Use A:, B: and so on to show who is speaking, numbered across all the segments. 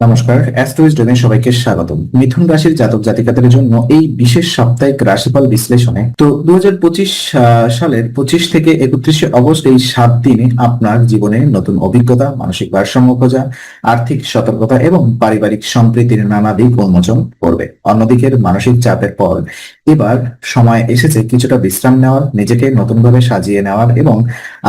A: নমস্কার অ্যাস্ট্রোইজ ডোমে সবাইকে স্বাগতম। মিথুন রাশির জাতক জাতিকাদের জন্য এই বিশেষ সাপ্তাহিক রাশিফল বিশ্লেষণে তো দু সালের পঁচিশ থেকে একত্রিশে অগস্ট এই সাত দিনে আপনার জীবনে নতুন অভিজ্ঞতা, মানসিক ভারসাম্য খোঁজা, আর্থিক সতর্কতা এবং পারিবারিক সম্প্রীতির নানা দিক উন্মোচন করবে। অন্যদিকের মানসিক চাপের পর এবার সময় এসেছে কিছুটা বিশ্রাম নেওয়ার, নিজেকে নতুনভাবে সাজিয়ে নেওয়ার এবং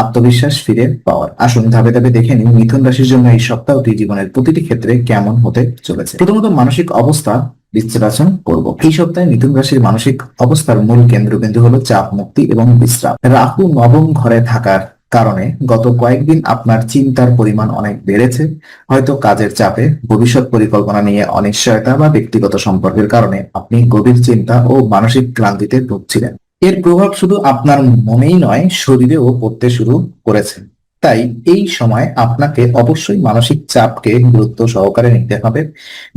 A: আত্মবিশ্বাস ফিরে পাওয়ার। আসুন ধাপে ধাপে দেখে নিন মিথুন রাশির জন্য এই সপ্তাহটি জীবনের প্রতিটি ক্ষেত্রে কেমন হতে চলেছে? প্রথমত মানসিক অবস্থা বিশ্লেষণ করব। এই সপ্তাহে মিথুন রাশির মানসিক অবস্থার মূল কেন্দ্রবিন্দু হলো চাপ, মুক্তি এবং বিশ্রাম। রাহু নবম ঘরে থাকার কারণে গত কয়েকদিন আপনার চিন্তার পরিমাণ অনেক বেড়েছে। হয়তো কাজের চাপে ভবিষ্যৎ পরিকল্পনা নিয়ে অনিশ্চয়তা বা ব্যক্তিগত সম্পর্কের কারণে আপনি গভীর চিন্তা ও মানসিক ক্লান্তিতে ভুগছিলেন। এর প্রভাব শুধু আপনার মনেই নয়, শরীরেও পড়তে শুরু করেছে। তাই এই সময় আপনাকে অবশ্যই মানসিক চাপকে গুরুত্ব সহকারে নিতে হবে।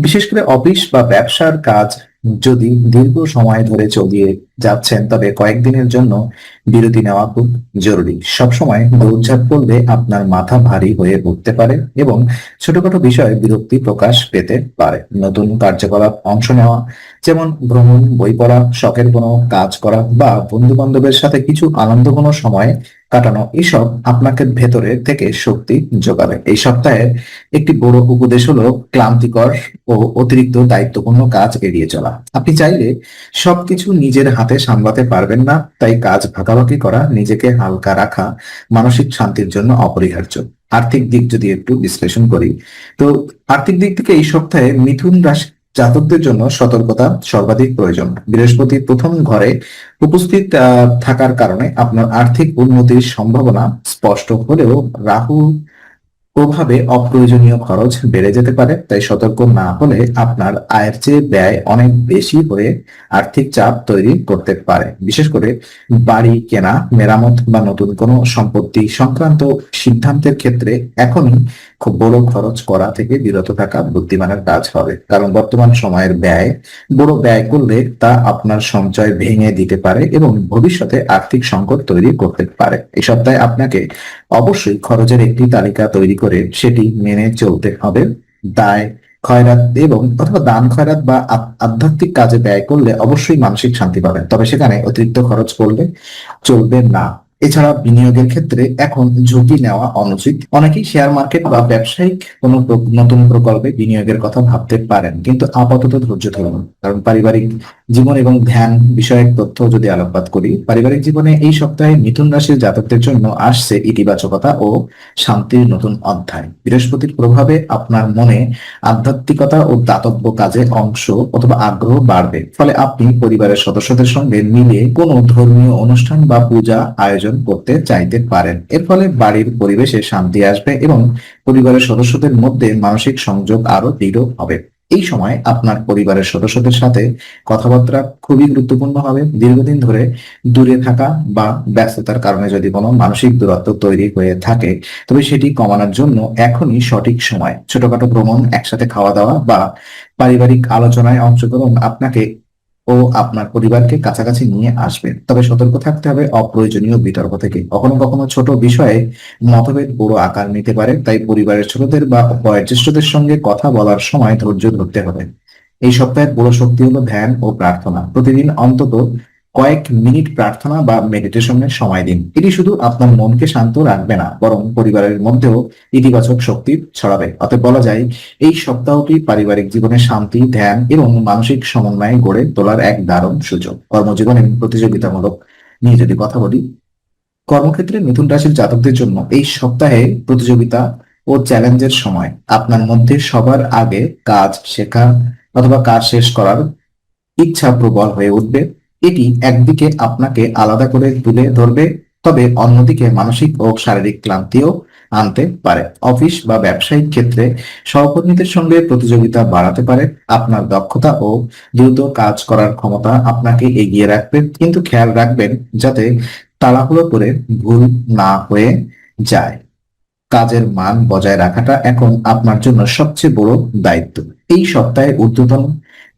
A: বিশেষ করে অফিস বা ব্যবসার কাজ যদি দীর্ঘ সময় ধরে চলিয়ে যাচ্ছেন, তবে কয়েকদিনের জন্য বিরতি নেওয়া খুব জরুরি। সবসময় দৌড়ঝাঁপ করলে আপনার মাথা ভারী হয়ে উঠতে পারে এবং ছোটখাটো বিষয়ে বিরক্তি প্রকাশ পেতে পারে। নতুন কার্যকলাপ অংশ নেওয়া, যেমন ভ্রমণ, বই পড়া, শখের কোনো কাজ করা বা বন্ধু বান্ধবের সাথে কিছু আনন্দ কোনো সময় কাটানো, এসব আপনাকে ভেতরে থেকে শক্তি যোগাবে। এই সপ্তাহে একটি বড় উপদেশ হলো ক্লান্তিকর ও অতিরিক্ত দায়িত্বপূর্ণ কাজ এড়িয়ে চলা। আপনি চাইলে সবকিছু নিজের হাতে সামলাতে পারবেন না, তাই কাজ ভাগাভাগি করা, নিজেকে হালকা রাখা মানসিক শান্তির জন্য অপরিহার্য। আর্থিক দিক যদি একটু বিশ্লেষণ করি, তো আর্থিক দিক থেকে এই সপ্তাহে মিথুন রাশি জাতকদের জন্য সতর্কতা সর্বাধিক প্রয়োজন। বৃহস্পতি প্রথম ঘরে উপস্থিত থাকার কারণে আপনার আর্থিক উন্নতির সম্ভাবনা স্পষ্ট হলেও রাহু প্রভাবে অপ্রয়োজনীয় খরচ বেড়ে যেতে পারে, তাই সতর্ক না হলে আপনার আয়ের চেয়ে ব্যয় অনেক বেশি হয়ে আর্থিক চাপ তৈরি করতে পারে। বিশেষ করে বাড়ি কেনা, মেরামত বা নতুন কোনো সম্পত্তি সংক্রান্ত সিদ্ধান্তের ক্ষেত্রে এখনই খুব বড় খরচ করা থেকে বিরত থাকা বুদ্ধিমানের কাজ হবে। কারণ বর্তমান সময়ের ব্যয়, বড় ব্যয় করলে তা আপনার সঞ্চয় ভেঙে দিতে পারে এবং ভবিষ্যতে আর্থিক সংকট তৈরি করতে পারে। এই সপ্তাহে আপনাকে অবশ্যই খরচের একটি তালিকা তৈরি করে সেটি মেনে চলতে হবে। দায়, খয়রাত এবং অথবা দান, খয়রাত বা আধ্যাত্মিক কাজে ব্যয় করলে অবশ্যই মানসিক শান্তি পাবেন। তবে সেখানে অতিরিক্ত খরচ করলে চলবে না। এছাড়া বিনিয়োগের ক্ষেত্রে এখন ঝুঁকি নেওয়া অনুচিত। অনেকেই শেয়ার মার্কেট বা ব্যবসায়িক কোনো নতুন প্রকল্পে বিনিয়োগের কথা ভাবতে পারেন, কিন্তু আপাতত ধৈর্য ধরুন। কারণ পারিবারিক জীবন এবং ধ্যান বিষয়ক তথ্য যদি আলোকপাত করি, পারিবারিক জীবনে এই সপ্তাহে মিথুন রাশির জাতকদের জন্য আসছে ইতিবাচকতা ও শান্তির নতুন অধ্যায়। বৃহস্পতির প্রভাবে আপনার মনে আধ্যাত্মিকতা ও দাতব্য কাজে অংশ অথবা আগ্রহ বাড়বে। ফলে আপনি পরিবারের সদস্যদের সঙ্গে মিলে কোনো ধর্মীয় অনুষ্ঠান বা পূজা আয়োজন করতে চাইতে পারেন। এর ফলে বাড়ির পরিবেশে শান্তি আসবে এবং পরিবারের সদস্যদের মধ্যে মানসিক সংযোগ আরও দৃঢ় হবে। এই সময় আপনার পরিবারের সদস্যদের সাথে কথাবার্তা খুবই গুরুত্বপূর্ণ হবে দীর্ঘদিন ধরে দূরে থাকা বা ব্যস্ততার কারণে যদি কোনো মানসিক দূরত্ব তৈরি হয়ে থাকে, তবে সেটি কমানোর জন্য এখনই সঠিক সময়। ছোটখাটো ভ্রমণ, একসাথে খাওয়া দাওয়া বা পারিবারিক আলোচনায় অংশগ্রহণ আপনাকে ও আপনার পরিবারকে কাছাকাছি নিয়ে আসবেন। তবে সতর্ক থাকতে হবে অপ্রয়োজনীয় বিতর্ক থেকে। কখনো কখনো ছোট বিষয়ে মতভেদ বড় আকার নিতে পারে, তাই পরিবারের ছোটদের বা বয়োজ্যেষ্ঠদের সঙ্গে কথা বলার সময় ধৈর্য ধরতে হবে। এই সপ্তাহের বড় শক্তি হলো ধ্যান ও প্রার্থনা প্রতিদিন অন্তত কয়েক মিনিট প্রার্থনা বা মেডিটেশনে সময় দিন। এটি শুধু আপনার মনকে শান্ত রাখবে না, বরং পরিবারের মধ্যেও ইতিবাচক শক্তি ছড়াবে। অতএব বলা যায়, এই সপ্তাহটি পারিবারিক জীবনে শান্তি, ধ্যান এবং মানসিক সমন্বয় গড়ে তোলার এক দারুণ সুযোগ। কর্মজীবনে প্রতিযোগিতামূলক নিয়ে যদি কথা বলি, কর্মক্ষেত্রে মিথুন রাশির জাতকদের জন্য এই সপ্তাহে প্রতিযোগিতা ও চ্যালেঞ্জের সময় আপনার মধ্যে সবার আগে কাজ শেখা অথবা কাজ শেষ করার ইচ্ছা প্রবল হয়ে উঠবে। এটি একদিকে আপনাকে আলাদা করে তুলে ধরবে, তবে অন্যদিকে মানসিক ও শারীরিক ক্লান্তিও আনতে পারে। অফিস বা ব্যবসায়িক ক্ষেত্রে সহকর্মীদের সঙ্গে প্রতিযোগিতা বাড়াতে পারে, আপনার দক্ষতা ও দ্রুত কাজ করার ক্ষমতা আপনাকে এগিয়ে রাখবে, কিন্তু খেয়াল রাখবেন যাতে তাড়াহুড়ো করে ভুল না হয়ে যায়। কাজের মান বজায় রাখাটা এখন আপনার জন্য সবচেয়ে বড় দায়িত্ব। এই সপ্তাহে ঊর্ধ্বতন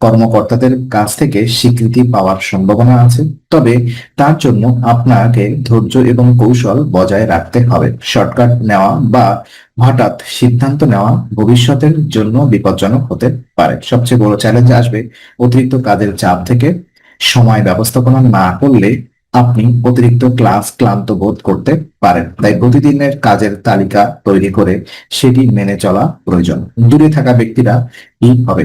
A: কর্মকর্তাদের কাছ থেকে স্বীকৃতি পাওয়ার সম্ভাবনা আছে। তবে তার জন্য আপনাকে ধৈর্য এবং কৌশল বজায় রাখতে হবে। শর্টকাট নেওয়া বা হঠাৎ সিদ্ধান্ত নেওয়া ভবিষ্যতের জন্য বিপজ্জনক হতে পারে। সবচেয়ে বড় চ্যালেঞ্জ আসবে অতিরিক্ত কাজের চাপ থেকে সময় ব্যবস্থাপনা না করলে আপনি অতিরিক্ত ক্লাস ক্লান্ত বোধ করতে পারেন। তাই প্রতিদিনের কাজের তালিকা তৈরি করে সেটি মেনে চলা প্রয়োজন। দূরে থাকা ব্যক্তিরা কি হবে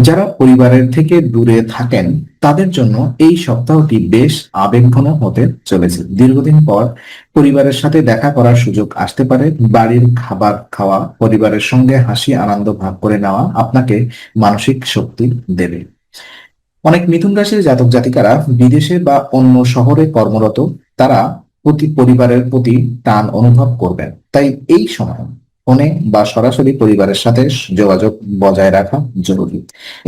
A: যারা পরিবারের থেকে দূরে থাকেন, তাদের জন্য এই সপ্তাহটি বেশ আবেগঘন হতে চলেছে। দীর্ঘদিন পর পরিবারের সাথে দেখা করার সুযোগ আসতে পারে। বাড়ির খাবার খাওয়া, পরিবারের সঙ্গে হাসি আনন্দ ভাগ করে নেওয়া আপনাকে মানসিক শক্তি দেবে। অনেক মিথুন রাশির জাতক জাতিকারা বিদেশে বা অন্য শহরে কর্মরত, তারা প্রতি পরিবারের প্রতি টান অনুভব করবেন। তাই এই সময় ফোনে বা সরাসরি পরিবারের সাথে যোগাযোগ বজায় রাখা জরুরি।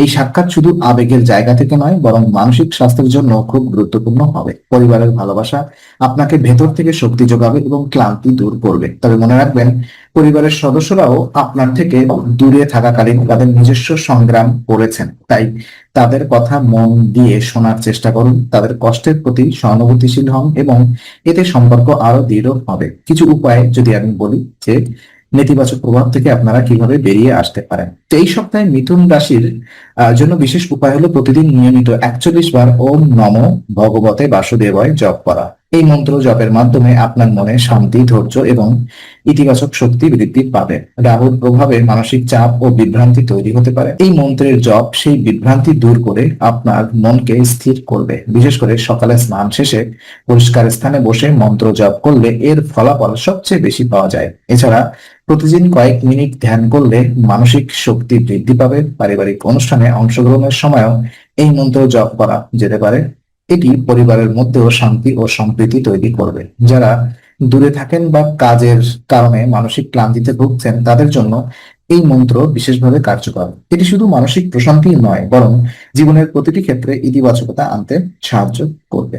A: এই সাক্ষাৎ শুধু আবেগের জায়গা থেকে নয়, বরং মানসিক স্বাস্থ্যের জন্য খুব গুরুত্বপূর্ণ হবে। পরিবারের ভালোবাসা আপনাকে ভেতর থেকে শক্তি যোগাবে এবং ক্লান্তি দূর করবে। তবে মনে রাখবেন, পরিবারের সদস্যরাও আপনার থেকে দূরে থাকাকালীন তাদের নিজস্ব সংগ্রাম করেছেন। তাই তাদের কথা মন দিয়ে শোনার চেষ্টা করুন। তাদের কষ্টের প্রতি সহানুভূতিশীল হন এবং এতে সম্পর্ক আরও দৃঢ় হবে। কিছু উপায় যদি আমি বলি যে নেতিবাচক প্রভাব থেকে আপনারা কীভাবে বেরিয়ে আসতে পারেন? তো এই সপ্তাহে মিথুন রাশির জন্য বিশেষ উপায় হলো প্রতিদিন নিয়মিত একচল্লিশ বার ওম নম ভগবতে বাসুদেবয় জপ করা। এই মন্ত্র জপের মাধ্যমে আপনার মনে শান্তি, ধৈর্য এবং ইতিবাচক শক্তি বৃদ্ধি পাবে। রাহুর প্রভাবে মানসিক চাপ ও বিভ্রান্তি তৈরি হতে পারে। এই মন্ত্রের জপ সেই বিভ্রান্তি দূর করে আপনার মনকে স্থির করবে। বিশেষ করে সকালে স্নান শেষে পরিষ্কার স্থানে বসে মন্ত্র জপ করলে এর ফলাফল সবচেয়ে বেশি পাওয়া যায়। এছাড়া প্রতিদিন কয়েক মিনিট ধ্যান করলে মানসিক শক্তি বৃদ্ধি পাবে। পারিবারিক অনুষ্ঠানে অংশগ্রহণের সময়ও এই মন্ত্র জপ করা যেতে পারে। এটি পরিবারের মধ্যেও শান্তি ও সম্প্রীতি তৈরি করবে। যারা দূরে থাকেন বা কাজের কারণে মানসিক ক্লান্তিতে ভুগছেন, তাদের জন্য এই মন্ত্র বিশেষভাবে কার্যকর। এটি শুধু মানসিক প্রশান্তি নয়, বরং জীবনের প্রতিটি ক্ষেত্রে ইতিবাচকতা আনতে সাহায্য করবে।